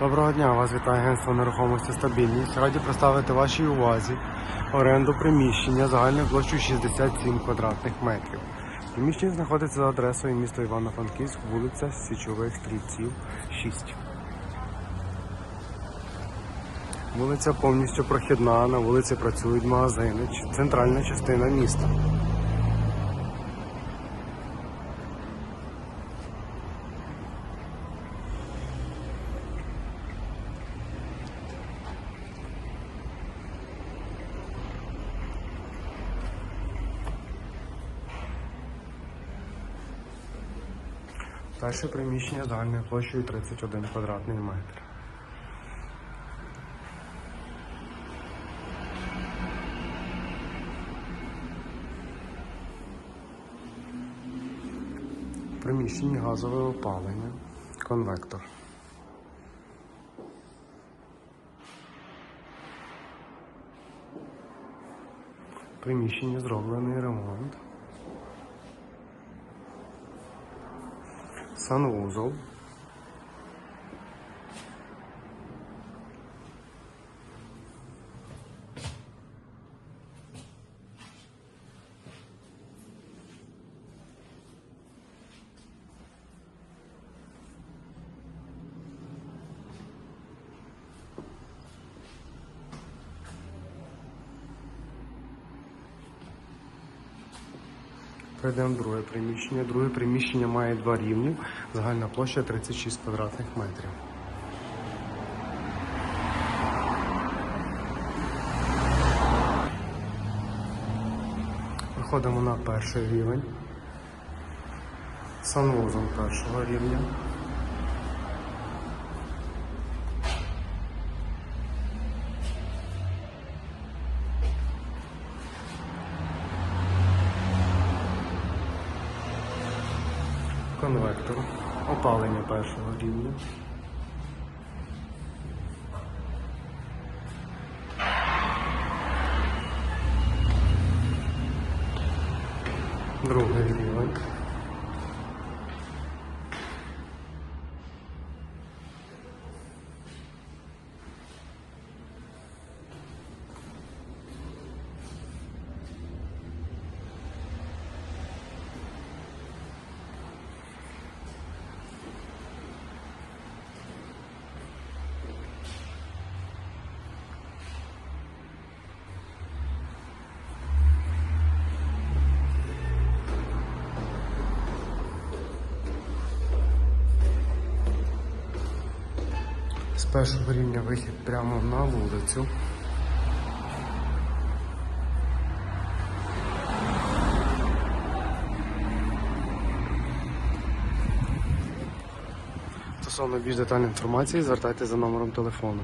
Доброго дня, вас вітає агентство нерухомості стабільність. Раді представити вашій увазі оренду приміщення загальною площею 67 квадратних метрів. Приміщення знаходиться за адресою міста Івано-Франківськ, вулиця Січових Стрільців, 6. Вулиця повністю прохідна, на вулиці працюють магазини, центральна частина міста. Перше приміщення загальною площею 31 квадратний метр. В приміщенні газове опалення, конвектор. В приміщенні зроблений ремонт. Санвузол. Прийдемо в друге приміщення. Друге приміщення має два рівні. Загальна площа 36 квадратних метрів. Виходимо на перший рівень. Санвузол першого рівня. Конвектор. Опалення першого рівня. Другий рівень. З першого рівня вихід прямо на вулицю. Стосовно більш детальної інформації, звертайтеся за номером телефону.